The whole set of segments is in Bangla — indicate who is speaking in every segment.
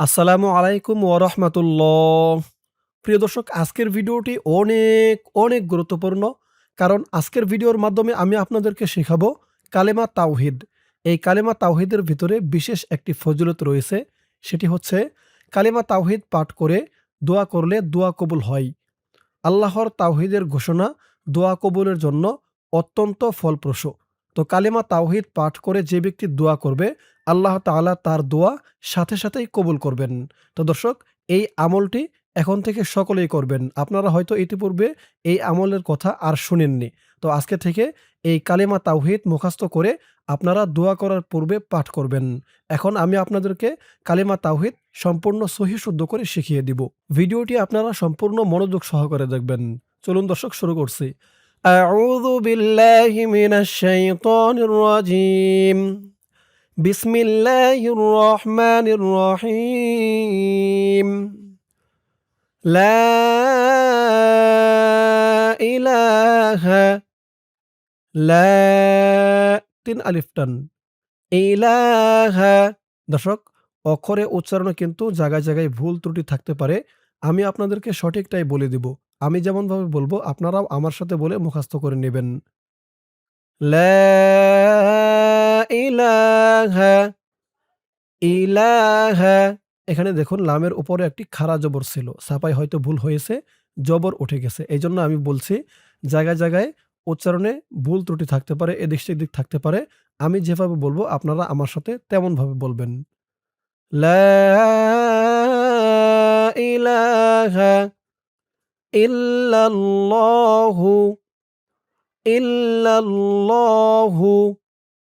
Speaker 1: আসসালামু আলাইকুম ওরহমতুল্লাহ প্রিয় দর্শক, আজকের ভিডিওটি অনেক অনেক গুরুত্বপূর্ণ কারণ আজকের ভিডিওর মাধ্যমে আমি আপনাদেরকে শেখাবো কালেমা তাওহিদ। এই কালেমা তাওহিদের ভিতরে বিশেষ একটি ফজিলত রয়েছে, সেটি হচ্ছে কালেমা তাওহিদ পাঠ করে দোয়া করলে দোয়া কবুল হয়। আল্লাহর তাওহিদের ঘোষণা দোয়া কবুলের জন্য অত্যন্ত ফলপ্রসূ। তো কালেমা তাওহিদ পাঠ করে যে ব্যক্তি দোয়া করবে আল্লাহ তাআলা তার দোয়া সাথে সাথেই কবুল করবেন তো দর্শক এই আমলটি এখন থেকে সকলেই করবেন আপনারা হয়তো ইতিপূর্বে এই আমলের কথা আর শুনেননি তো আজকে থেকে এই কালেমা তাওহিদ মুখস্থ করে আপনারা দোয়া করার পূর্বে পাঠ করবেন এখন আমি আপনাদেরকে কালেমা তাওহিদ সম্পূর্ণ সহি শুদ্ধ করে শিখিয়ে দিব ভিডিওটি আপনারা সম্পূর্ণ মনোযোগ সহকারে দেখবেন চলুন দর্শক শুরু করছি أعوذ بالله من الشيطان الرجيم بسم الله الرحمن الرحيم لا إله لا তিন আলিফ টান ইলাহা দর্শক অক্ষরে উচ্চারণে কিন্তু জায়গায় জায়গায় ভুল ত্রুটি থাকতে পারে আমি আপনাদেরকে সঠিকটাই বলে দিব আমি যেমনভাবে বলবো আপনারাও আমার সাথে বলে মুখস্থ করে নেবেন লা ইলাহা এখানে দেখুন, লামের উপরে একটি খাড়া জবর ছিল। ছাপাই হয়তো ভুল হয়েছে, জবর উঠে গেছে। এই জন্য আমি বলছি, জায়গায় জায়গায় উচ্চারণে ভুল ত্রুটি থাকতে পারে, এদিক সেদিক থাকতে পারে। আমি যেভাবে বলব, আপনারা আমার সাথে তেমনভাবে বলবেন। ইলাহা ইল্লাল্লাহু ইল্লাল্লাহু।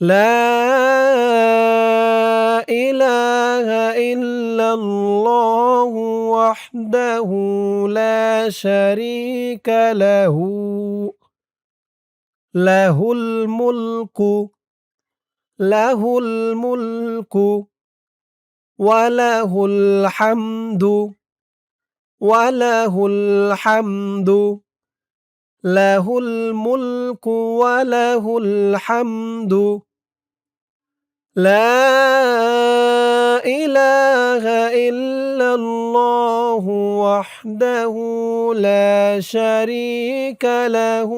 Speaker 1: لا إله إلا الله وحده لا شريك له. له الملك له الملك وله الحمد وله الحمد. له الملك وله الحمد. لا إله إلا الله وحده لا شريك له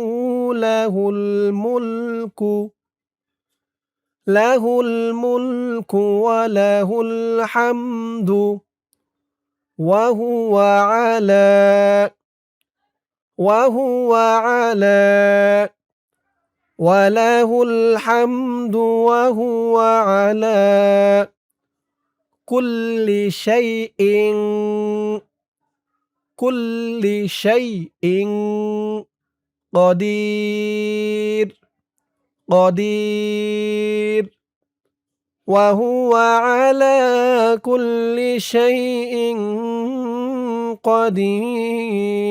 Speaker 1: له الملك له الملك وله الحمد وهو على وهو على وله الحمد وهو على كل شيء كل شيء قدير قدير. وهو على كل شيء قدير.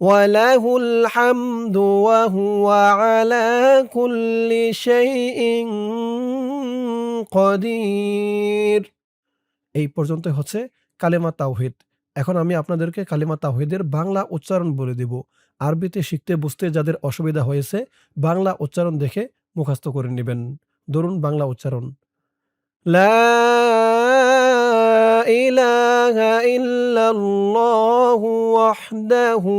Speaker 1: وله الحمد وهو على كل شيء قدير এই পর্যন্ত হচ্ছে কালেমা তাওহিদ এখন আমি আপনাদেরকে কালেমা তাওহিদের বাংলা উচ্চারণ বলে দেব আরবিতে শিখতে বুঝতে যাদের অসুবিধা হয়েছে বাংলা উচ্চারণ দেখে মুখস্থ করে নেবেন ধরুন বাংলা উচ্চারণ লা ইলাহা ইল্লাল্লাহু ওয়াহদাহু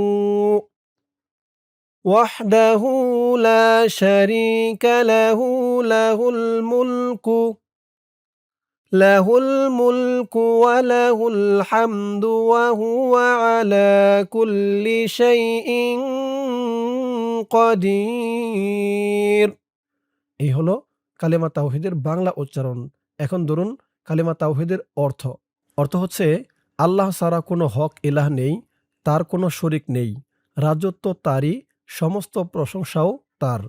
Speaker 1: وحده لا شريك له له الملك লাহুল মুলকু ওয়া লাহুল হামদু ওয়া হুয়া আলা কুল্লি শাইইন কাদির এই হলো কালেমা তাওহিদের বাংলা উচ্চারণ এখন ধরুন কালেমা তাওহিদের অর্থ অর্থ হচ্ছে, আল্লাহ ছাড়া কোনো হক ইলাহ নেই, তার কোনো শরিক নেই, রাজত্ব তারই, সমস্ত প্রশংসাও তার,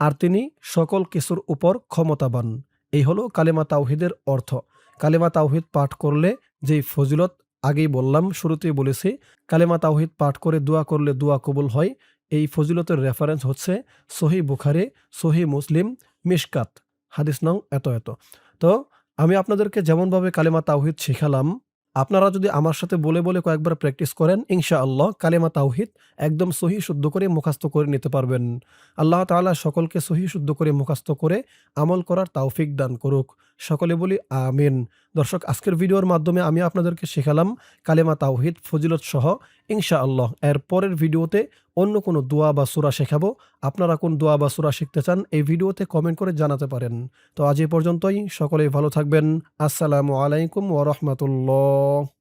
Speaker 1: আর তিনি সকল কিছুর উপর ক্ষমতাবান। এই হলো কালেমা তাওহিদের অর্থ। কালেমা তাওহিদ পাঠ করলে যেই ফজিলত, আগেই বললাম, শুরুতেই বলেছি, কালেমা তাওহিদ পাঠ করে দোয়া করলে দোয়া কবুল হয়। এই ফজিলতের রেফারেন্স হচ্ছে সহি বুখারি, সহি মুসলিম, মিশকাত। হাদিস নং এত এত। তো আমি আপনাদেরকে যেমনভাবে কালেমা তাওহিদ শেখালাম, আপনারা যদি আমার সাথে বলে বলে কয়েকবার প্র্যাকটিস করেন, ইনশাআল্লাহ কালেমা তাওহিদ একদম সহি শুদ্ধ করে মুখাস্ত করে নিতে পারবেন। আল্লাহ তালা সকলকে সহি শুদ্ধ করে মুখাস্ত করে আমল করার তাওফিক দান করুক। সকলে বলি, আমিন। দর্শক, আজকের ভিডিওর মাধ্যমে আমি আপনাদেরকে শেখালাম কালেমা তাওহিদ ফজিলত সহ ইনশাআল্লাহ। এর পরের ভিডিওতে অন্য কোনো দোয়া বা সুরা শেখাবো। আপনারা কোন দোয়া বা সুরা শিখতে চান, এই ভিডিওতে কমেন্ট করে জানাতে পারেন। তো আজ এ পর্যন্তই। সকলেই ভালো থাকবেন। আসসালামু আলাইকুম ওয়া রাহমাতুল্লাহ।